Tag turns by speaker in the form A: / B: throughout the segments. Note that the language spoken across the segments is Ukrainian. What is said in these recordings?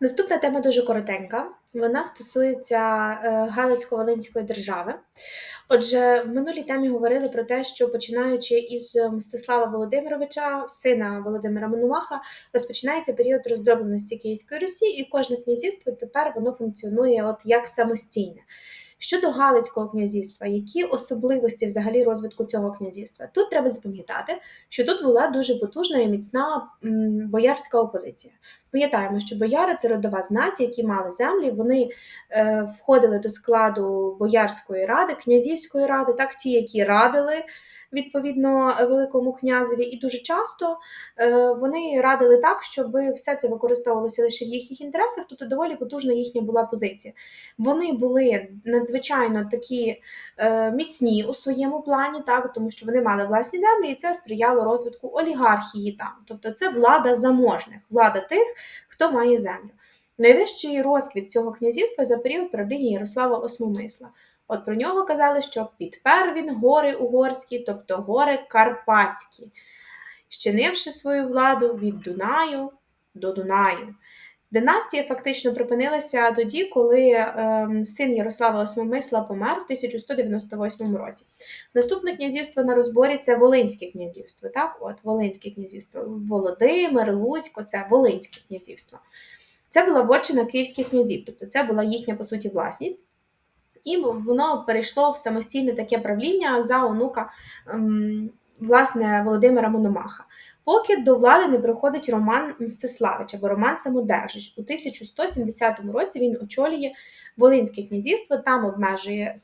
A: Наступна тема дуже коротенька. Вона стосується е, Галицько-Волинської держави. Отже, в минулій темі говорили про те, що починаючи із Мстислава Володимировича, сина Володимира Мономаха, розпочинається період роздробленості Київської Русі, і кожне князівство тепер воно функціонує от як самостійне. Щодо Галицького князівства, які особливості взагалі розвитку цього князівства? Тут треба запам'ятати, що тут була дуже потужна і міцна боярська опозиція. Пам'ятаємо, що бояри це родова знать, які мали землі, вони е, входили до складу боярської ради, князівської ради, так ті, які радили відповідно Великому князеві, і дуже часто е, вони радили так, щоб все це використовувалося лише в їхніх інтересах, тобто доволі потужна їхня була позиція. Вони були надзвичайно такі е, міцні у своєму плані, так тому що вони мали власні землі, і це сприяло розвитку олігархії там. Тобто це влада заможних, влада тих, хто має землю. Найвищий розквіт цього князівства за період правління Ярослава Осмомисла. От про нього казали, що підпер він гори угорські, тобто гори Карпатські, щинивши свою владу від Дунаю до Дунаю. Династія фактично припинилася тоді, коли е, син Ярослава Осмомисла помер в 1198 році. Наступне князівство на розборі це Волинське князівство. Так, от Волинське князівство, Володимир, Луцько це Волинське князівство. Це була вотчина київських князів, тобто це була їхня по суті власність і воно перейшло в самостійне таке правління за онука ем, власне Володимира Мономаха. Поки до влади не приходить Роман Мстиславич або Роман Самодержич. У 1170 році він очолює Волинське князівство, там обмежує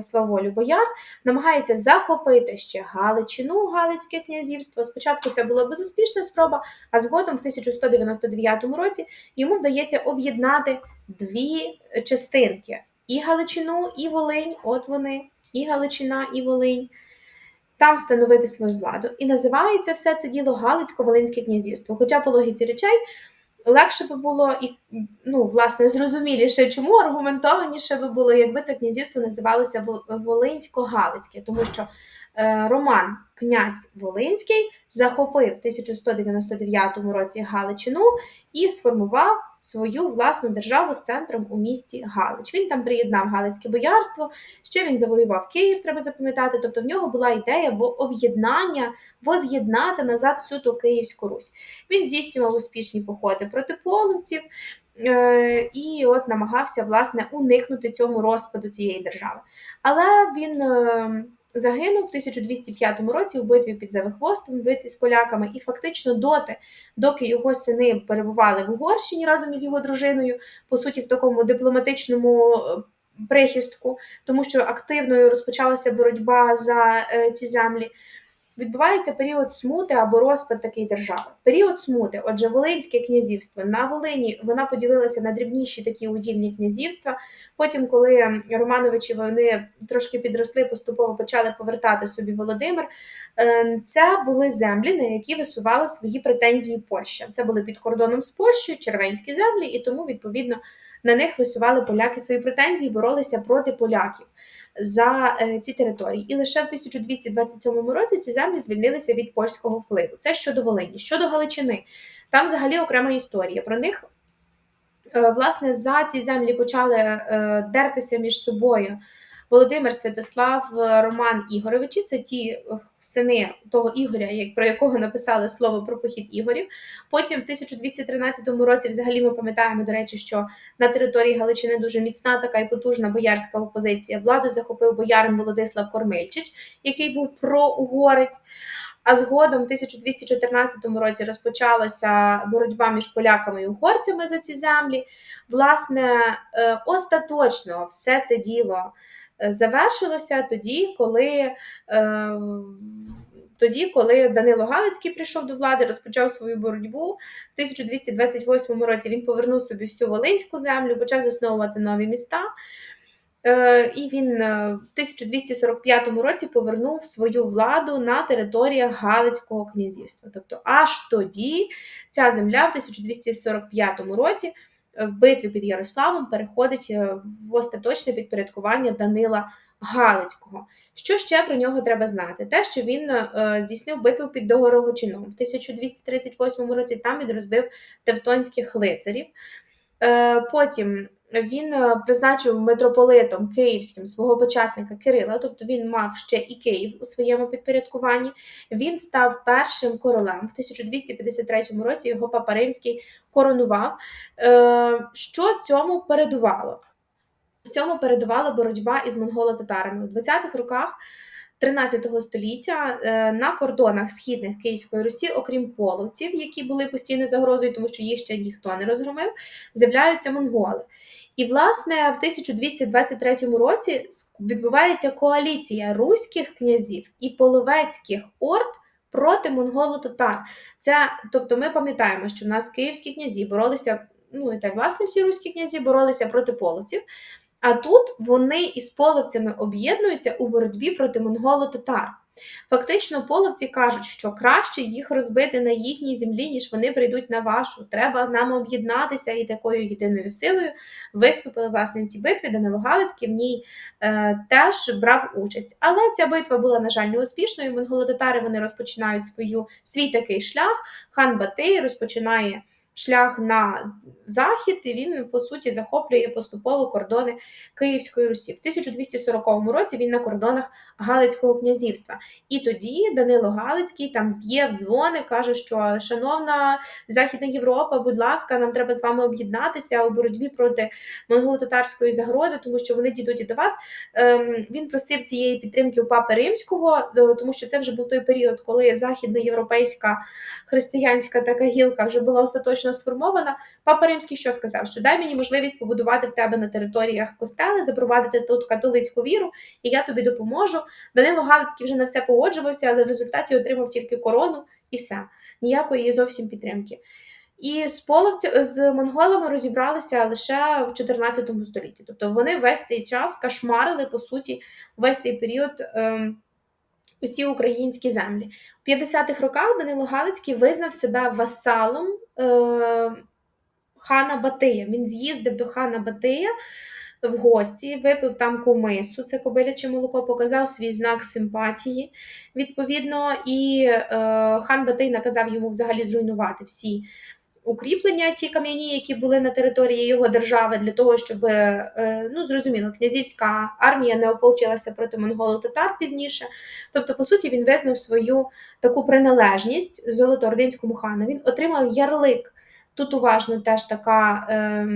A: сваволю бояр, намагається захопити ще Галичину, Галицьке князівство. Спочатку це була безуспішна спроба, а згодом, в 1199 році, йому вдається об'єднати дві частинки і Галичину, і Волинь, от вони, і Галичина, і Волинь, там встановити свою владу. І називається все це діло Галицько-Волинське князівство. Хоча по логіці речей легше би було і, ну, власне, зрозуміліше, чому аргументованіше би було, якби це князівство називалося Волинсько-Галицьке, тому що Роман князь Волинський захопив в 1199 році Галичину і сформував свою власну державу з центром у місті Галич. Він там приєднав Галицьке боярство, ще він завоював Київ, треба запам'ятати. Тобто в нього була ідея об'єднання, воз'єднати назад всю ту Київську Русь. Він здійснював успішні походи проти половців. Е, і от намагався власне уникнути цьому розпаду цієї держави. Але він е, Загинув в 1205 році у битві під Завихвостом, в битві з поляками, і фактично доти, доки його сини перебували в Угорщині разом із його дружиною, по суті, в такому дипломатичному е, прихистку, тому що активною розпочалася боротьба за е, ці землі відбувається період смути або розпад такої держави. Період смути, отже, Волинське князівство на Волині вона поділилася на дрібніші такі удільні князівства. Потім, коли Романовичі вони трошки підросли, поступово почали повертати собі Володимир. Е, це були землі, на які висували свої претензії Польща. Це були під кордоном з Польщею, червенські землі, і тому відповідно на них висували поляки свої претензії, боролися проти поляків за е, ці території. І лише в 1227 році ці землі звільнилися від польського впливу. Це щодо Волині. Щодо Галичини, там взагалі окрема історія. Про них, е, власне, за ці землі почали е, дертися між собою. Володимир Святослав, е, Роман Ігоровичі це ті е, сини того Ігоря, про якого написали слово про похід Ігорів. Потім, в 1213 році, взагалі, ми пам'ятаємо, до речі, що на території Галичини дуже міцна така і потужна боярська опозиція. Владу захопив боярин Володислав Кормильчич, який був проугорець. А згодом, в 1214 році, розпочалася боротьба між поляками і угорцями за ці землі. Власне, е, остаточно все це діло завершилося тоді, коли. Е, тоді, коли Данило Галицький прийшов до влади, розпочав свою боротьбу в 1228 році. Він повернув собі всю Волинську землю, почав засновувати нові міста. Е, і він е, в 1245 році повернув свою владу на територіях Галицького князівства. Тобто, аж тоді ця земля в 1245 році в битві під Ярославом переходить е, в остаточне підпорядкування Данила Галицького. Що ще про нього треба знати? Те, що він е, здійснив битву під Догорогочином. В 1238 році там він розбив тевтонських лицарів. Е, потім він е, призначив митрополитом київським свого початника Кирила, тобто він мав ще і Київ у своєму підпорядкуванні. Він став першим королем в 1253 році. Його папа Римський коронував. Е, що цьому передувало? Цьому передувала боротьба із монголо-татарами у 20-х роках. 13 століття е, на кордонах східних Київської Русі, окрім половців, які були постійно загрозою, тому що їх ще ніхто не розгромив, з'являються монголи. І, власне, в 1223 році відбувається коаліція руських князів і половецьких орд проти монголо-татар. Це, тобто, ми пам'ятаємо, що в нас київські князі боролися. Ну і так, власне, всі руські князі боролися проти половців. А тут вони із половцями об'єднуються у боротьбі проти монголо-татар. Фактично, половці кажуть, що краще їх розбити на їхній землі, ніж вони прийдуть на вашу. Треба нам об'єднатися і такою єдиною силою виступили власне в цій битві. Данило Галицький в ній е, теж брав участь. Але ця битва була, на жаль, неуспішною. Монголо-татари вони розпочинають свою свій такий шлях. Хан Батий розпочинає шлях на захід, і він, по суті, захоплює поступово кордони Київської Русі. В 1240 році він на кордонах Галицького князівства. І тоді Данило Галицький там б'є в дзвони, каже, що шановна Західна Європа, будь ласка, нам треба з вами об'єднатися у боротьбі проти монголо-татарської загрози, тому що вони дійдуть і до вас. Ем, він просив цієї підтримки у Папи Римського, е, тому що це вже був той період, коли західноєвропейська християнська така гілка вже була остаточно сформована. Папа Римський що сказав? Що дай мені можливість побудувати в тебе на територіях костели, запровадити тут католицьку віру, і я тобі допоможу. Данило Галицький вже на все погоджувався, але в результаті отримав тільки корону і все. Ніякої зовсім підтримки. І з половця з монголами розібралися лише в 14 столітті. Тобто вони весь цей час кошмарили, по суті, весь цей період. Ем, усі українські землі. У 50-х роках Данило Галицький визнав себе васалом е, хана Батия. Він з'їздив до хана Батия в гості, випив там комису, це кобиляче молоко, показав свій знак симпатії. Відповідно, і е, хан Батий наказав йому взагалі зруйнувати всі укріплення, ті кам'яні, які були на території його держави, для того, щоб е, ну зрозуміло, князівська армія не ополчилася проти монголо-татар пізніше. Тобто, по суті, він визнав свою таку приналежність золотоординському хану. Він отримав ярлик. Тут уважно теж така, е,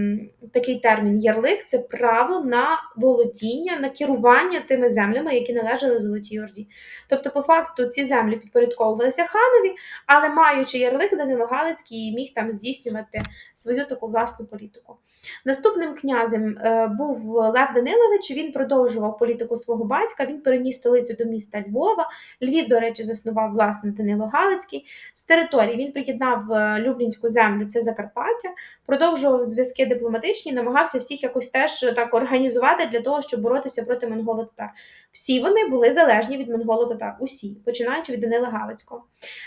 A: такий термін ярлик це право на володіння, на керування тими землями, які належали Золотій Орді. Тобто, по факту, ці землі підпорядковувалися ханові, але маючи ярлик, Данило Галицький міг там здійснювати свою таку власну політику. Наступним князем е, був Лев Данилович. Він продовжував політику свого батька. Він переніс столицю до міста Львова. Львів, до речі, заснував власне Данило Галицький. З території він приєднав е, Люблінську землю. Це Закарпаття, продовжував зв'язки дипломатичні, намагався всіх якось теж так організувати для того, щоб боротися проти монголо-татар. Всі вони були залежні від монголо-татар, усі, починаючи від Данила Галицького.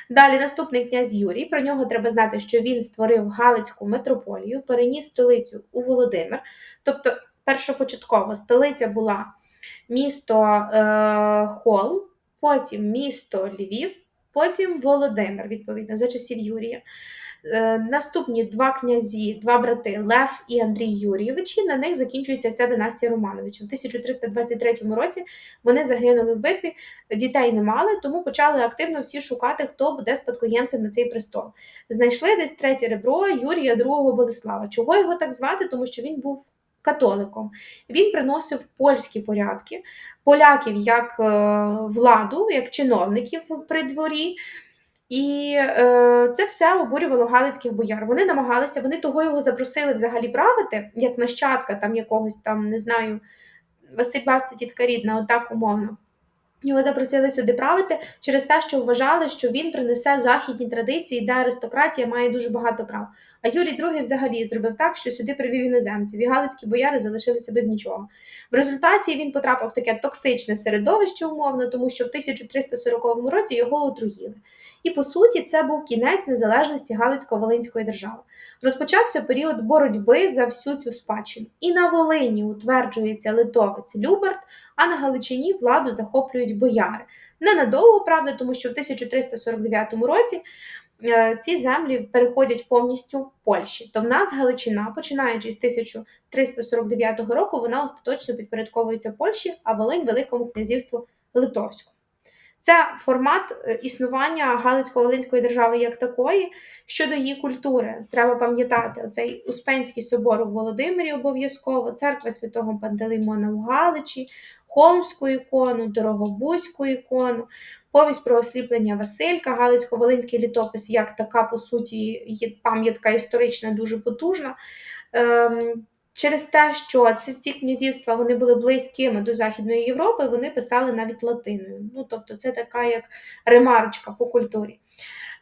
A: Далі наступний князь Юрій. Про нього треба знати, що він створив Галицьку митрополію, переніс столицю у Володимир. Тобто, першопочатково столиця була місто е, Хол, потім місто Львів, потім Володимир, відповідно, за часів Юрія. Е, наступні два князі, два брати Лев і Андрій Юрійовичі. На них закінчується вся династія Романовичів. У 1323 році вони загинули в битві, дітей не мали, тому почали активно всі шукати, хто буде спадкоємцем на цей престол. Знайшли десь третє ребро Юрія II Болеслава. Чого його так звати? Тому що він був. Католиком він приносив польські порядки, поляків як е, владу, як чиновників при дворі. І е, це все обурювало галицьких бояр. Вони намагалися, вони того його запросили взагалі правити, як нащадка там якогось там, не знаю, Василь Бабця тітка рідна, отак умовно. Його запросили сюди правити через те, що вважали, що він принесе західні традиції, де аристократія має дуже багато прав. А Юрій II взагалі зробив так, що сюди привів іноземців, і галицькі бояри залишилися без нічого. В результаті він потрапив в таке токсичне середовище, умовно, тому що в 1340 році його отруїли. І по суті, це був кінець незалежності Галицько-Волинської держави. Розпочався період боротьби за всю цю спадщину. І на Волині утверджується литовець Люберт, а на Галичині владу захоплюють бояри. Ненадовго, правда, тому що в 1349 році е, ці землі переходять повністю Польщі. То в нас Галичина, починаючи з 1349 року, вона остаточно підпорядковується Польщі, а Волинь Великому князівству Литовському. Це формат е, існування Галицько-Волинської держави як такої. Щодо її культури, треба пам'ятати оцей Успенський собор у Володимирі обов'язково, церква святого Пантелеймона в Галичі, Холмську ікону, Дорогобузьку ікону, повість про осліплення Василька, Галицько-Волинський літопис, як така, по суті, пам'ятка історична дуже потужна. Ем, Через те, що ці, ці князівства вони були близькими до Західної Європи, вони писали навіть латиною. Ну, тобто, це така як ремарочка по культурі.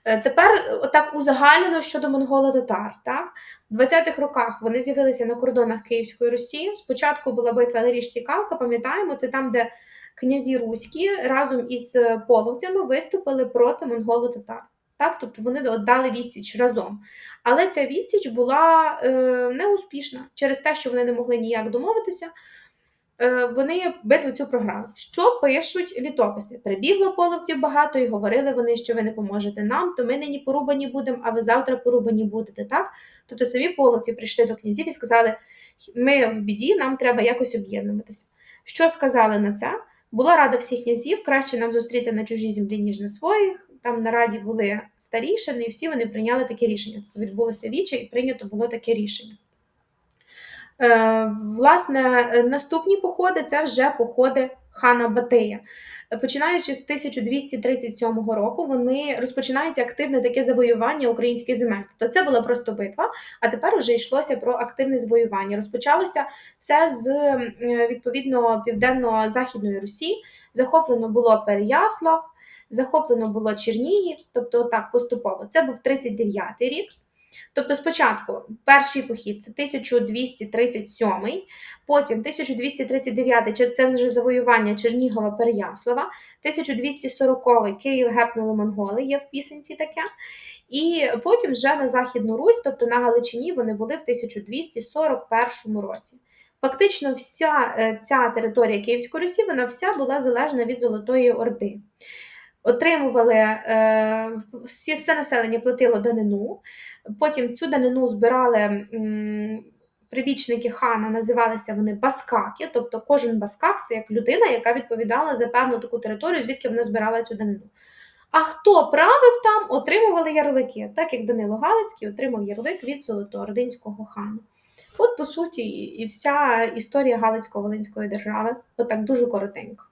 A: Е, Тепер, отак узагальнено щодо монголо-татар. Так? В 20-х роках вони з'явилися на кордонах Київської Русі. Спочатку була битва на річці Калка, пам'ятаємо, це там, де князі руські разом із половцями виступили проти монголо-татар. Так, тобто вони дали відсіч разом. Але ця відсіч була е, неуспішна через те, що вони не могли ніяк домовитися. Е, вони битву цю програли. Що пишуть літописи? Прибігло половців багато і говорили вони, що ви не поможете нам, то ми нині порубані будемо, а ви завтра порубані будете. так? Тобто самі половці прийшли до князів і сказали: ми в біді, нам треба якось об'єднуватися. Що сказали на це? Була рада всіх князів, краще нам зустріти на чужій землі, ніж на своїх. Там на раді були старішини, і всі вони прийняли таке рішення. Відбулося віче, і прийнято було таке рішення. Е, власне, наступні походи це вже походи хана Батия. Починаючи з 1237 року, вони розпочинається активне таке завоювання українських земель. Тобто це була просто битва, а тепер вже йшлося про активне завоювання. Розпочалося все з відповідно південно-західної Русі. Захоплено було Переяслав, захоплено було Чернігів, тобто так поступово. Це був 39-й рік. Тобто, спочатку перший похід це 1237, потім 1239 це вже завоювання Чернігова Переяслава, 1240 Київ гепнули монголи, є в пісенці таке. І потім вже на Західну Русь, тобто на Галичині, вони були в 1241 році. Фактично, вся е, ця територія Київської Русі, вона вся була залежна від Золотої Орди. Отримували е, все населення платило данину. Потім цю данину збирали прибічники хана, називалися вони баскаки, тобто кожен баскак це як людина, яка відповідала за певну таку територію, звідки вона збирала цю данину. А хто правив там, отримували ярлики, так як Данило Галицький отримав ярлик від Золотоординського хана. От, по суті, і вся історія Галицько-Волинської держави, отак дуже коротенько.